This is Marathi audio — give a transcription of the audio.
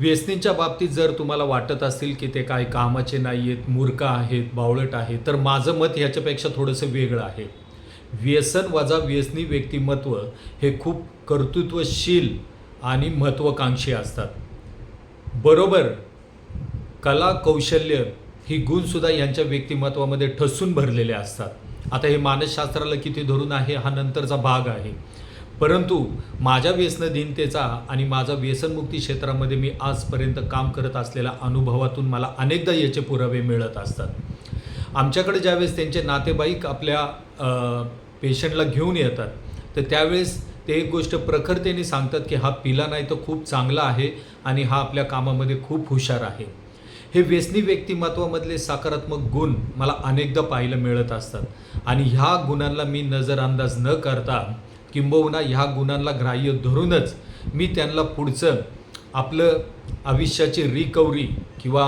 व्यसनींच्या बाबतीत जर तुम्हाला वाटत असतील की ते काय कामाचे नाही आहेत मूर्ख आहेत बावळट आहेत तर माझं मत ह्याच्यापेक्षा थोडंसं वेगळं आहे. व्यसन वजा व्यसनी व्यक्तिमत्व हे खूप कर्तृत्वशील आणि महत्त्वाकांक्षी असतात. बरोबर कला कौशल्य ही गुणसुद्धा यांच्या व्यक्तिमत्वामध्ये ठसून भरलेले असतात. आता हे मानसशास्त्राला किती धरून आहे हा नंतरचा भाग आहे. परंतु माझ्या व्यसनधीनतेचा आणि माझा व्यसनमुक्ती क्षेत्रामध्ये मी आजपर्यंत काम करत असलेल्या अनुभवातून मला अनेकदा याचे पुरावे मिळत असतात. आमच्याकडे ज्यावेळेस त्यांचे नातेवाईक आपल्या पेशंटला घेऊन येतात तर त्यावेळेस ते एक गोष्ट प्रखरतेने सांगतात की हा पिला नाही तर खूप चांगला आहे आणि हा आपल्या कामामध्ये खूप हुशार आहे. हे व्यसनी व्यक्तिमत्वामधले सकारात्मक गुण मला अनेकदा पाहायला मिळत असतात आणि ह्या गुणांना मी नजरअंदाज न करता किंबहुना ह्या गुणांना ग्राह्य धरूनच मी त्यांना पुढचं आपलं आयुष्याची रिकवरी किंवा